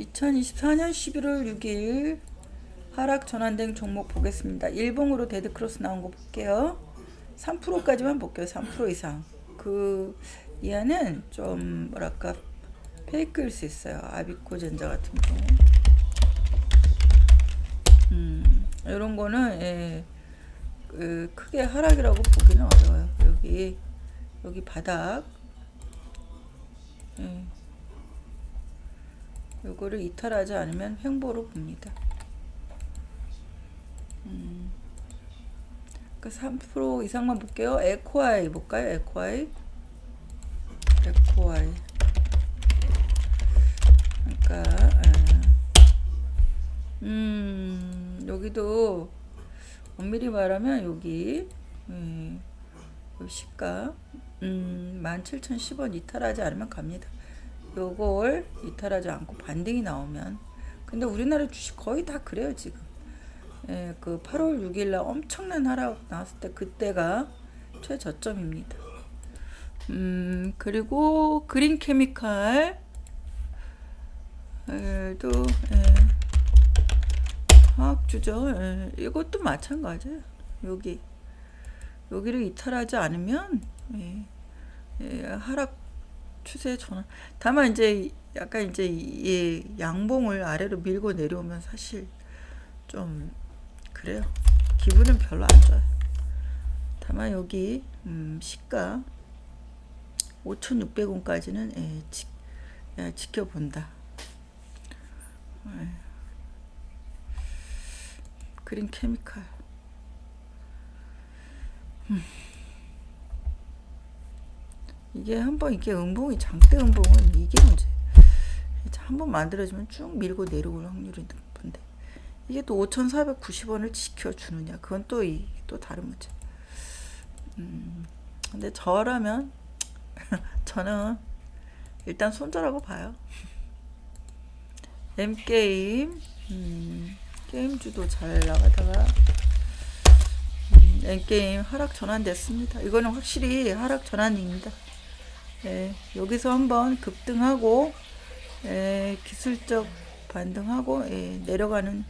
2024년 11월 6일 하락 전환된 종목 보겠습니다. 일봉으로 데드크로스 나온 거 볼게요. 3%까지만 볼게요. 3% 이상. 그 이하는 좀 뭐랄까 페이크일 수 있어요. 아비코 전자 같은 경우. 음, 이런 거는 예, 그 크게 하락이라고 보기는 어려워요. 여기 여기 바닥. 예. 요거를 이탈하지 않으면 횡보로 봅니다. 음. 그3% 이상만 볼게요. 에코아이 볼까요? 에코아이. 에코아이. 그러니까 에. 음 여기도 엄밀히 말하면 여기 예, 요 시가 음 17,010원 이탈하지 않으면 갑니다. 요걸 이탈하지 않고 반등이 나오면. 근데 우리나라 주식 거의 다 그래요 지금. 예, 그 8월 6일 날 엄청난 하락 나왔을 때 그때가 최저점입니다. 음 그리고 그린 케미칼. 도 예, 화학주죠 예, 이것도 마찬가지예요. 여기. 여기를 이탈하지 않으면 예, 예, 하락 추세 전환. 다만 이제 약간 이제 이 양봉을 아래로 밀고 내려오면 사실 좀 그래요. 기분은 별로 안 좋아요. 다만 여기 음, 시가 5,600원까지는 예, 지, 예, 지켜본다. 예. 그린 케미칼. 음. 이게 한번 이게 음봉이 장대 음봉은 이게 문제. 한 번 만들어지면 쭉 밀고 내려오는 확률이 높은데 이게 또 5,490원을 지켜주느냐 그건 또 이 또 다른 문제. 음, 근데 저라면 저는 일단 손절하고 봐요. M 게임 음, 게임주도 잘 나가다가 음, M 게임 하락 전환됐습니다. 이거는 확실히 하락 전환입니다. 예, 여기서 한번 급등하고 예, 기술적 반등하고 예, 내려가는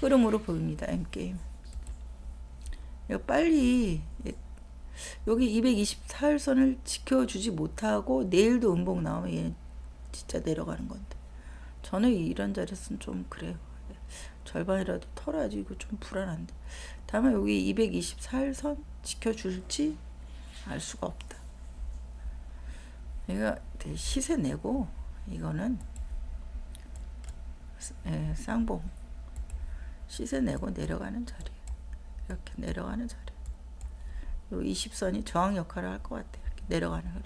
흐름으로 보입니다. M게임. 빨리 예, 여기 224일선을 지켜주지 못하고 내일도 음봉 나오면 얘 진짜 내려가는 건데 저는 이런 자리에서는 좀 그래요. 절반이라도 털어야지 이거 좀 불안한데 다만 여기 224일선 지켜줄지 알 수가 없다. 얘가 시세 내고 이거는 예, 쌍봉. 시세 내고 내려가는 자리. 이렇게 내려가는 자리. 요 20선이 저항 역할을 할 것 같아요. 이렇게 내려가는 흐름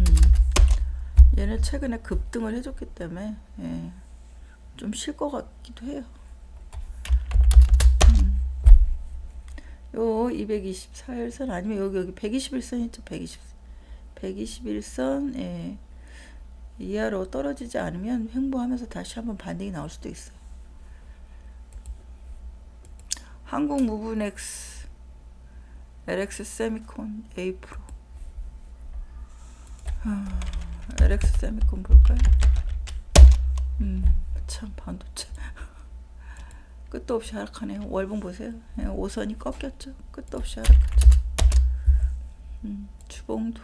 음, 얘는 최근에 급등을 해줬기 때문에 예, 좀쉴 것 같기도 해요 요 224일선 아니면 여기 여기 121선 있죠 120 121선 예. 이하로 떨어지지 않으면 횡보하면서 다시 한번 반등이 나올 수도 있어요. 한국 무브넥스 LX 세미콘 A 프로 아, LX 세미콘 볼까요? 음, 참 반도체 끝도 없이 하락하네요. 월봉 보세요. 5선이 예, 꺾였죠. 끝도 없이 하락하죠. 음, 주봉도.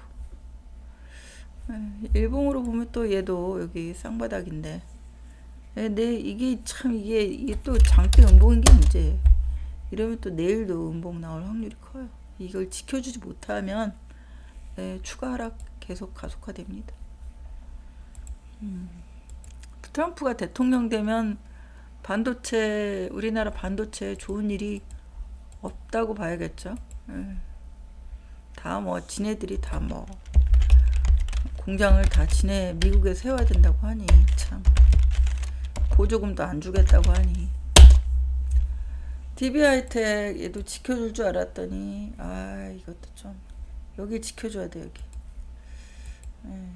예, 일봉으로 보면 또 얘도 여기 쌍바닥인데. 네, 이게 참 이게 이게 또 장대 음봉인 게 문제예요. 이러면 또 내일도 음봉 나올 확률이 커요. 이걸 지켜주지 못하면 네, 추가 하락 계속 가속화됩니다. 음, 트럼프가 대통령 되면 반도체 우리나라 반도체 좋은 일이 없다고 봐야겠죠. 예. 다뭐 지네들이 다 뭐 공장을 다 지네 미국에 세워야 된다고 하니 참 보조금도 안 주겠다고 하니 DB하이텍 얘도 지켜줄 줄 알았더니 아 이것도 좀 여기 지켜줘야 돼 여기. 예.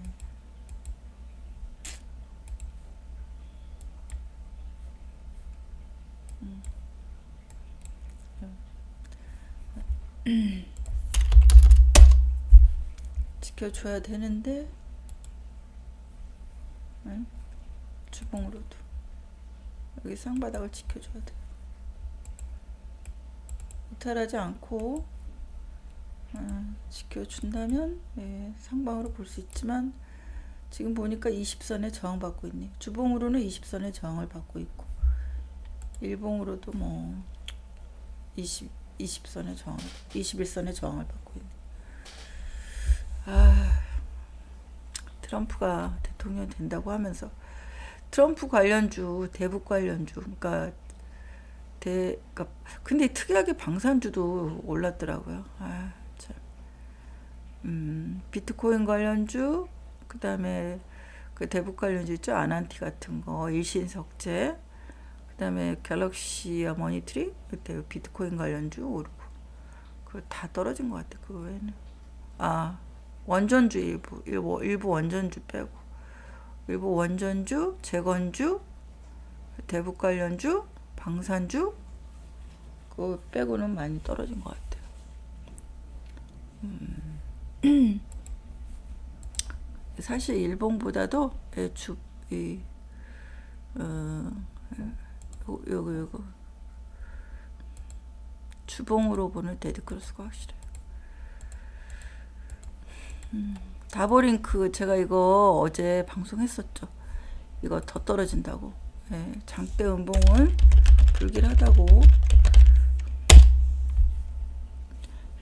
지켜줘야 되는데 예? 주봉으로도 여기 쌍바닥을 지켜줘야 돼. 이탈하지 않고 어, 지켜준다면 예, 상방으로 볼 수 있지만 지금 보니까 20선에 저항 받고 있네. 주봉으로는 20선에 저항을 받고 있고 일봉으로도 뭐 20, 20선에 저항, 21선에 저항을 받고 있네. 아, 트럼프가 대통령 된다고 하면서 트럼프 관련주, 대북 관련주, 그러니까 대, 그러니까 근데 특이하게 방산주도 올랐더라고요. 아, 참. 음, 비트코인 관련주, 그 다음에 그 대북 관련주 있죠? 아난티 같은 거, 일신석재, 그 다음에 갤럭시와 머니트리, 그때 비트코인 관련주 오르고, 그거 다 떨어진 것 같아. 그 외에는. 아, 원전주 일부, 일부, 일부 원전주 빼고, 일부 원전주, 재건주, 대북 관련주, 방산주, 그거 빼고는 많이 떨어진 것 같아요. 음. 사실 일본보다도 예, 주, 이, 어, 요, 요거, 요거. 주봉으로 보는 데드크로스가 확실해요. 음, 다보링크 제가 이거 어제 방송했었죠. 이거 더 떨어진다고. 예, 장대 음봉은 불길하다고.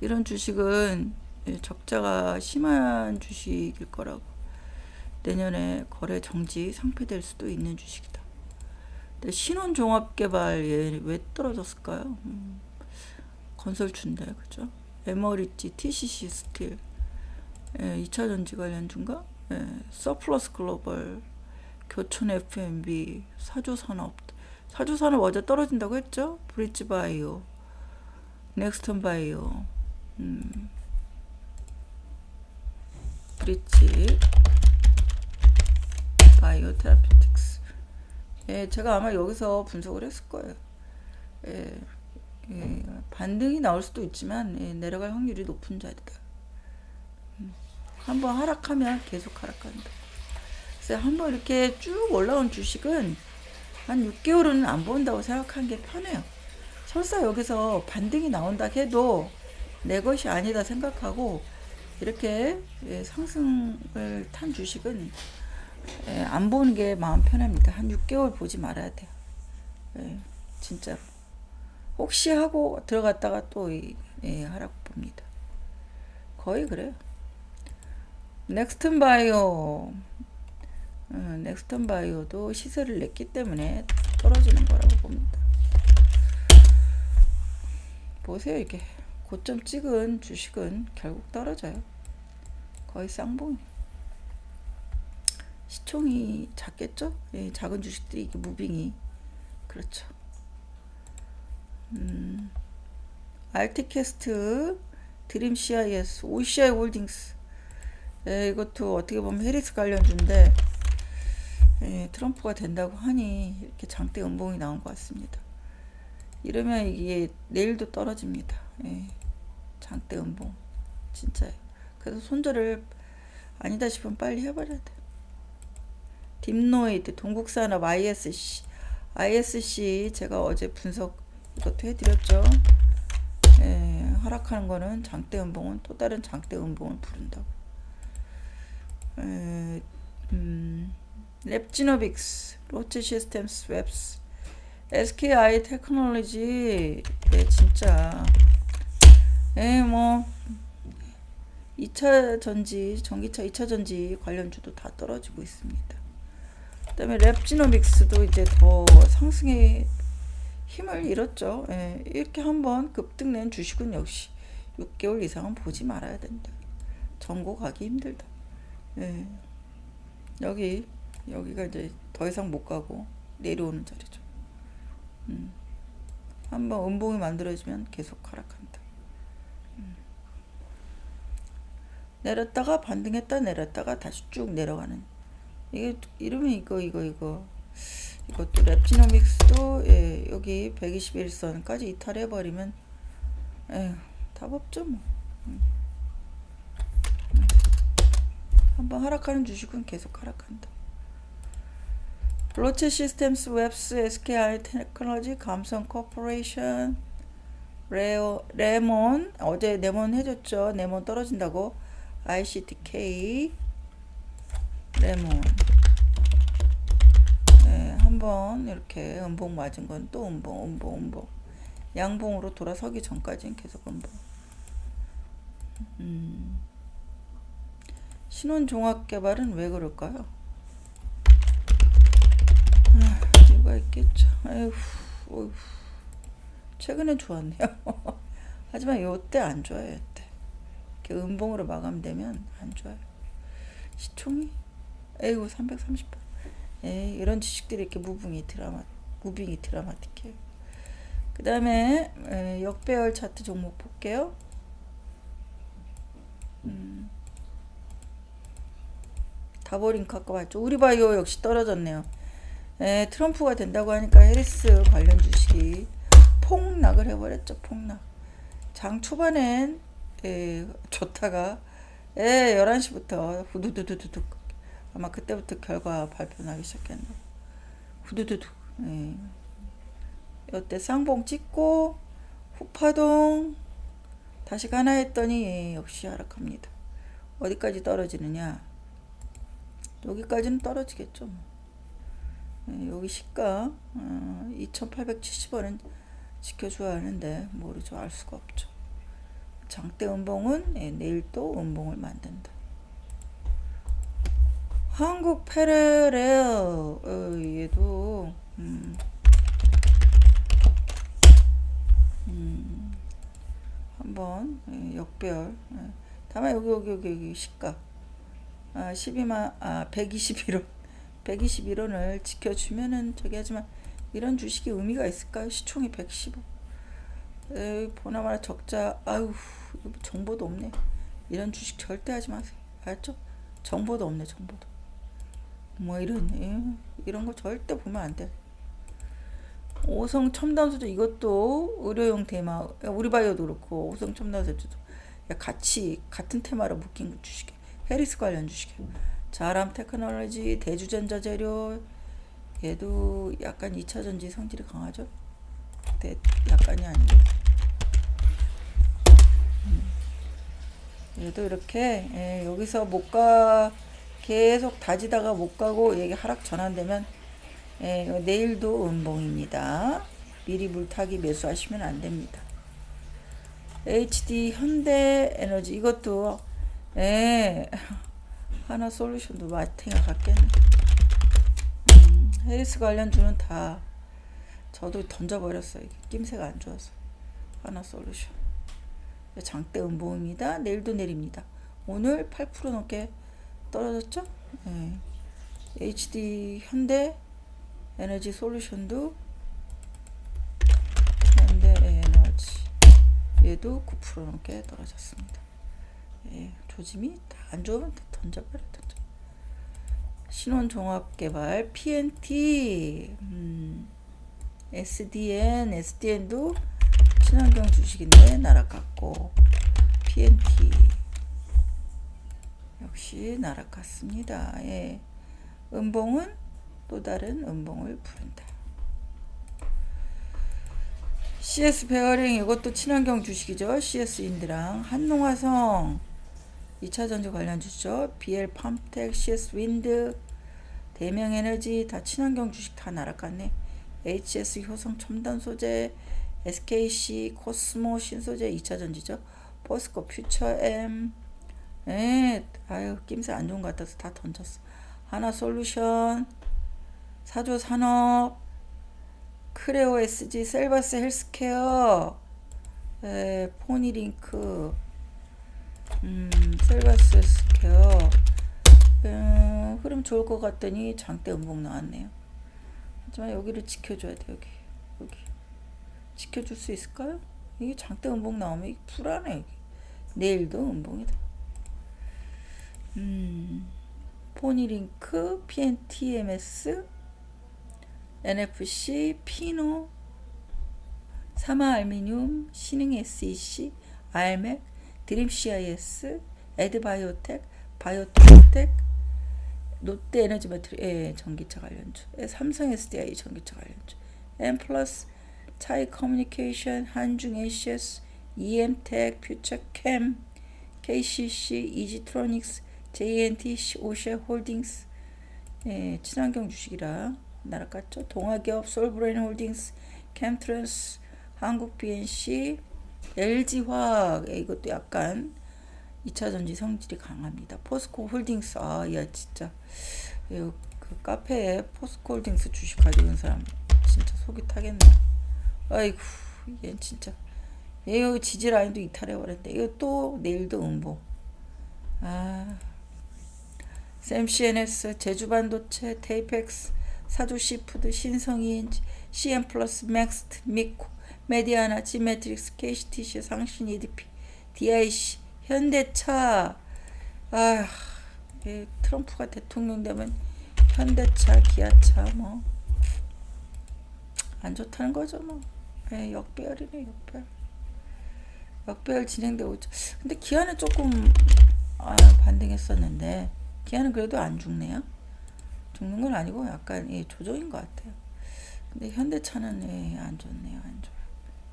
이런 주식은 예, 적자가 심한 주식일 거라고. 내년에 거래 정지 상폐될 수도 있는 주식이다. 신혼종합개발 얘왜 떨어졌을까요? 음, 건설주인데 그죠? 에머리지, TCC 스틸, 예, 2차전지 관련주인가? 예, 서플러스 글로벌, 교촌 FMB, 사조산업, 사조산업 어제 떨어진다고 했죠? 브릿지 바이오, 넥스턴 바이오, 음, 브릿지 바이오 테라피틱스. 예, 제가 아마 여기서 분석을 했을 거예요. 예, 예, 반등이 나올 수도 있지만 예, 내려갈 확률이 높은 자리다. 음, 한번 하락하면 계속 하락한다. 그래서 한번 이렇게 쭉 올라온 주식은 한 6개월은 안 본다고 생각하는 게 편해요. 설사 여기서 반등이 나온다 해도 내 것이 아니다 생각하고 이렇게 예, 상승을 탄 주식은 예, 안 보는 게 마음 편합니다. 한 6개월 보지 말아야 돼요. 예, 진짜로. 혹시 하고 들어갔다가 또 예, 하라고 봅니다. 거의 그래요. 넥스턴 바이오, 어, 넥스턴 바이오도 시세를 냈기 때문에 떨어지는 거라고 봅니다. 보세요, 이게 고점 찍은 주식은 결국 떨어져요. 거의 쌍봉이. 시총이 작겠죠? 예, 작은 주식들이 이게 무빙이 그렇죠. 음, 알티캐스트, 드림 CIS, OCI 홀딩스 예, 이것도 어떻게 보면 해리스 관련주인데 예, 트럼프가 된다고 하니 이렇게 장대 연봉이 나온 것 같습니다. 이러면 이게 내일도 떨어집니다. 예, 장대 연봉 진짜요. 그래서 손절을 아니다 싶으면 빨리 해버려야 돼. 딥노이드, 동국산업, ISC, ISC 제가 어제 분석 이것도 해드렸죠. 예, 하락하는 거는 장대 음봉은 또 다른 장대 음봉을 부른다고. 랩지노빅스, 로체 시스템스, 웹스, SKI 테크놀로지, 예, 진짜, 예, 뭐, 2차 전지, 전기차 2차 전지 관련주도 다 떨어지고 있습니다. 그다음에 랩지노믹스도 이제 더 상승의 힘을 잃었죠. 예, 이렇게 한번 급등낸 주식은 역시 6개월 이상은 보지 말아야 된다. 전고 가기 힘들다. 예, 여기 여기가 이제 더 이상 못 가고 내려오는 자리죠. 음, 한번 음봉이 만들어지면 계속 하락한다. 음. 내렸다가 반등했다 내렸다가 다시 쭉 내려가는 이게 이러면 이거 이거 이거 이것도 랩지노믹스도 예, 여기 121선까지 이탈해 버리면 에답 없죠 뭐. 음. 음. 한번 하락하는 주식은 계속 하락한다. 로체 시스템스 웹스 SKI 테크놀로지 감성 코퍼레이션 레오, 레몬 어제 레몬 해줬죠 레몬 떨어진다고 ICTK 레몬 네, 한번 이렇게 음봉 맞은 건 또 음봉 음봉 음봉 양봉으로 돌아서기 전까지는 계속 음봉 음. 신혼종합개발은 왜 그럴까요? 아, 이유가 있겠죠. 에휴, 어휴. 최근엔 좋았네요. 하지만 요때 안 좋아요, 요때. 이렇게 음봉으로 마감되면 안 좋아요. 시총이? 에이구, 330번. 에이, 이런 지식들이 이렇게 무빙이 드라마, 무빙이 드라마틱해요. 그 다음에, 역배열 차트 종목 볼게요. 음. 다버링크 아까 봤죠. 우리바이오 역시 떨어졌네요. 에, 트럼프가 된다고 하니까 해리스 관련 주식이 폭락을 해버렸죠. 폭락. 장 초반엔 에, 좋다가 에, 11시부터 후두두두두둑 아마 그때부터 결과 발표 나기 시작했나 후두두둑 에. 이때 쌍봉 찍고 후파동 다시 가나 했더니 예, 역시 하락합니다. 어디까지 떨어지느냐 여기까지는 떨어지겠죠. 네, 여기 시가 어, 2,870원은 지켜줘야 하는데 모르죠. 알 수가 없죠. 장대 음봉은 네, 내일 또 음봉을 만든다. 한국 페레레어 어, 얘도 음, 음, 한번 예, 역별 예. 다만 여기 여기 여기 여기 시가 아, 12만 아 121원 121원을 지켜주면은 저기 하지만 이런 주식이 의미가 있을까요? 시총이 115 에이, 보나마나 적자 아유 정보도 없네 이런 주식 절대 하지 마세요 알죠? 정보도 없네 정보도 뭐 이런 예, 이런 거 절대 보면 안 돼 오성 첨단 소재 이것도 의료용 테마 우리 바이오도 그렇고 오성 첨단 소재도 같이 같은 테마로 묶인 주식이 해리스 관련 주식이에요. 자람 테크놀로지, 대주전자 재료 얘도 약간 2차 전지 성질이 강하죠. 대, 약간이 아니고. 음. 얘도 이렇게 예, 여기서 못가 계속 다지다가 못 가고 얘기 하락 전환되면 예, 내일도 음봉입니다. 미리 물타기 매수하시면 안 됩니다. HD 현대 에너지 이것도 예. 하나 솔루션도 마탱이 같겠네. 음, 헬스 관련주는 다 저도 던져버렸어요. 낌새가 안 좋아서. 하나 솔루션. 장대 음보입니다. 내일도 내립니다. 오늘 8% 넘게 떨어졌죠? 예. HD 현대 에너지 솔루션도 현대 에너지 얘도 9% 넘게 떨어졌습니다. 예. 조짐이 다 안 좋으면 다 던져버려 던져. 신혼종합개발 PNT 음, SDN SDN도 친환경 주식인데 나락갔고 PNT 역시 나락갔습니다. 예. 음봉은 또 다른 음봉을 부른다. CS 베어링 이것도 친환경 주식이죠. CS 인드랑 한농화성 2차 전지 관련 주죠. BL 팜텍, CS 윈드, 대명 에너지 다 친환경 주식 다 날아갔네. HS 효성 첨단 소재, SKC 코스모 신소재 2차 전지죠. 포스코 퓨처 M 에 아유 낌새 안 좋은 것 같아서 다 던졌어. 하나 솔루션 사조 산업 크레오 SG 셀바스 헬스케어 에 포니링크 음, 셀바스 스퀘어 음, 흐름 좋을 것 같더니 장대 음봉 나왔네요. 하지만 여기를 지켜줘야 돼 여기 여기 지켜줄 수 있을까요? 이게 장대 음봉 나오면 불안해 여기. 내일도 음봉이다. 음, 포니링크, PNTMS, NFC, 피노, 사마알미늄, 신흥 SEC, 알맥, 드림 CIS, 에드바이오텍, 바이오텍, 롯데 에너지 배터리 예, 전기차 관련주 예, 삼성 SDI 전기차 관련주 M 차이 커뮤니케이션 한중 ACS EM텍 퓨처캠 KCC 이지트로닉스 JNT 오셰 홀딩스 예, 친환경 주식이라 날아갔죠 동아기업 솔브레인 홀딩스 캠트런스 한국 BNC LG화학 예, 이것도 약간 2차 전지 성질이 강합니다. 포스코 홀딩스 아, 야 진짜 이, 그 카페에 포스코 홀딩스 주식 가지고 있는 사람 진짜 속이 타겠네. 아이고 얘 진짜 얘 여기 지지 라인도 이탈해 버렸대. 이거 또 내일도 음보. 아 샘CNS 제주반도체 테이펙스 사주 시푸드 신성이엔지 CM 플러스 맥스트 미코 메디아나 지메트릭스 KCTC 상신 EDP DIC 현대차. 아 트럼프가 대통령 되면 현대차 기아차 뭐 안 좋다는 거죠 뭐. 에, 역배열이네 역배열. 역배열 진행되고 있죠. 근데 기아는 조금 아, 반등했었는데 기아는 그래도 안 죽네요. 죽는 건 아니고 약간 예, 조정인 것 같아요. 근데 현대차는 예, 안 좋네요 안 좋아요.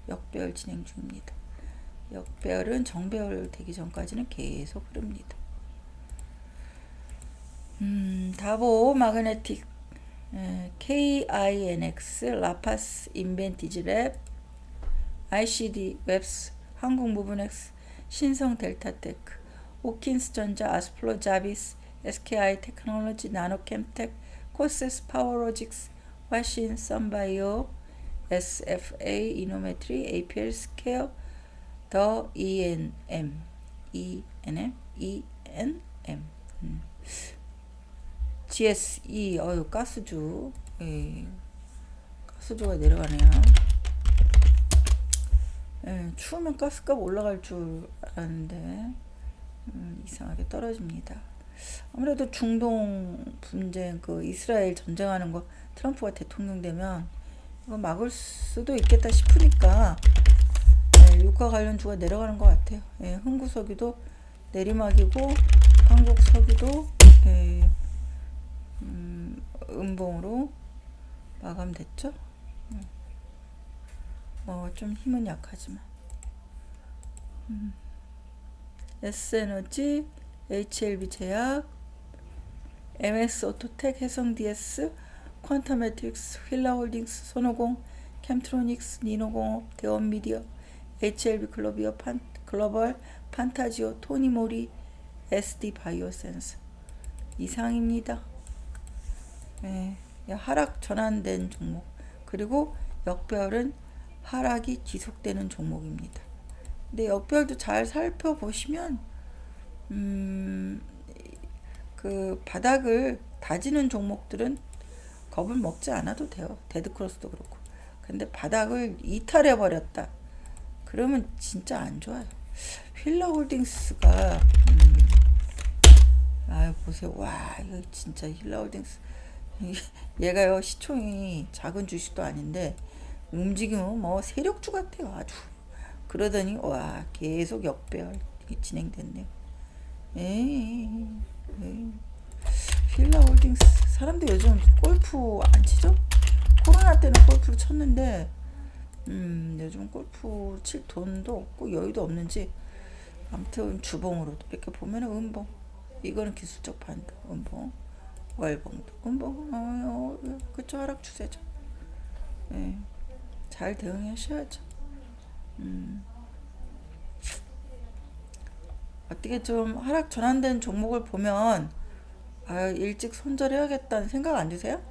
역배열 진행 중입니다. 역배열은 정배열 되기 전까지는 계속 흐릅니다. 음, 다보 마그네틱 KINX 라파스 인벤티지 랩 ICD 웹스 한국 무브넥스 신성 델타테크 오킨스 전자 아스플로 자비스 SKI 테크놀로지 나노캠텍 코세스 파워로직스 화신 썬바이오 SFA 이노메트리 APL 스케어 더 ENM, ENM, ENM. 음. GSE, 어유 가스주, 예. 가스주가 내려가네요. 예, 추우면 가스값 올라갈 줄 알았는데 음, 이상하게 떨어집니다. 아무래도 중동 분쟁, 그 이스라엘 전쟁하는 거 트럼프가 대통령 되면 이거 막을 수도 있겠다 싶으니까 유가 관련주가 내려가는 것 같아요. 예, 흥구석유도 내리막이고 한국 석유도 예, 음, 음봉으로 마감됐죠. 음. 뭐좀 힘은 약하지만 음. S에너지, HLB 제약, MS 오토텍, 해성 DS, 퀀텀매틱스, 휠라홀딩스, 손오공, 캠트로닉스, 니노공업, 대원미디어, HLB 글로비어 판, 글로벌 판타지오 토니모리 SD 바이오센스 이상입니다. 네, 하락 전환된 종목 그리고 역별은 하락이 지속되는 종목입니다. 근데 역별도 잘 살펴보시면 음, 그 바닥을 다지는 종목들은 겁을 먹지 않아도 돼요. 데드크로스도 그렇고. 근데 바닥을 이탈해 버렸다. 그러면 진짜 안 좋아요. 휠라 홀딩스가 음, 아유 보세요. 와 이거 진짜 휠라 홀딩스 얘가요 시총이 작은 주식도 아닌데 움직임은 뭐 세력주 같아요. 아주 그러더니 와 계속 역배열 진행됐네요. 에이, 에이. 휠라 홀딩스 사람들 요즘 골프 안 치죠? 코로나 때는 골프를 쳤는데 음, 요즘 골프 칠 돈도 없고 여유도 없는지 아무튼 주봉으로 이렇게 보면 은봉 이거는 기술적 판단 은봉 월봉도 은봉 어, 어, 그쵸 하락 추세죠 네. 잘 대응하셔야죠 음. 어떻게 좀 하락 전환된 종목을 보면 아 일찍 손절해야겠다는 생각 안 드세요?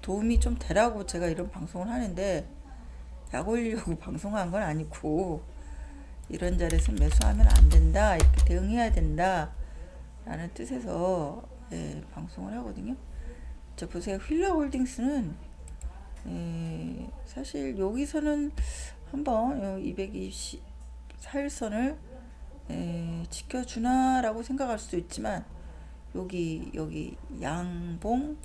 도움이 좀 되라고 제가 이런 방송을 하는데 약 올리려고 방송한 건 아니고 이런 자리에서 매수하면 안 된다 이렇게 대응해야 된다 라는 뜻에서 예, 방송을 하거든요 자 보세요 휠라홀딩스는 예, 사실 여기서는 한번 224일선을 예, 지켜주나라고 생각할 수도 있지만 여기 여기 양봉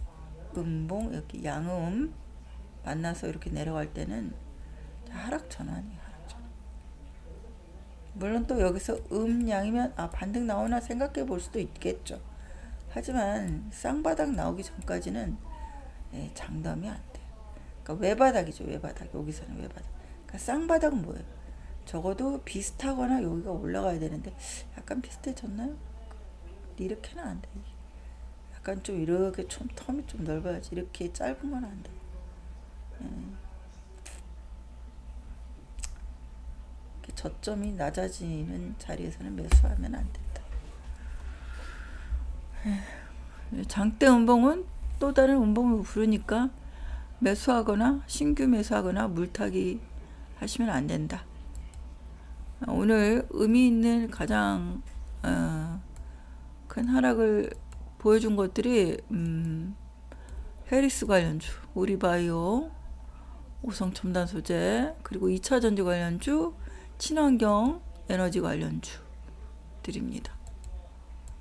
음봉 이렇게 양음 만나서 이렇게 내려갈 때는 하락 전환이 하락 전환. 물론 또 여기서 음양이면 아 반등 나오나 생각해 볼 수도 있겠죠. 하지만 쌍바닥 나오기 전까지는 예, 장담이 안 돼요. 그러니까 외바닥이죠. 외바닥. 여기서는 외바닥. 그러니까 쌍바닥은 뭐예요? 적어도 비슷하거나 여기가 올라가야 되는데 약간 비슷해졌나요? 이렇게는 안 돼. 약간 좀 이렇게 좀 텀이 좀 넓어야지. 이렇게 건안 돼. 예. 이렇게 저점이 낮아지는 자리에서는 매수하면 안 된다. 에휴, 장대 음봉은 또 다른 음봉을 부르니까 매수하거나 신규 매수하거나 물타기 하시면 안 된다. 오늘 의미 있는 가장 어, 큰 하락을 보여준 것들이 음, 해리스 관련주, 우리바이오, 오성 첨단 소재, 그리고 2차 전지 관련주, 친환경 에너지 관련주들입니다.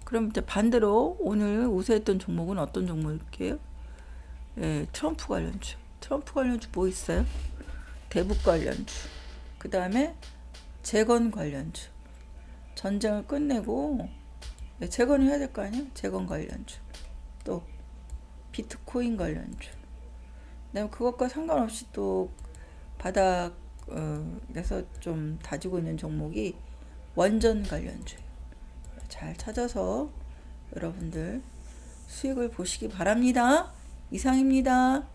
그럼 이제 반대로 오늘 우세했던 종목은 어떤 종목일게요? 예, 트럼프 관련주. 트럼프 관련주 뭐 있어요? 대북 관련주. 그 다음에 재건 관련주. 전쟁을 끝내고 예, 재건을 해야 될 거 아니야? 재건 관련주. 또 비트코인 관련주. 그다음에 그것과 상관없이 또 바닥에서 좀 다지고 있는 종목이 원전 관련주예요. 잘 찾아서 여러분들 수익을 보시기 바랍니다. 이상입니다.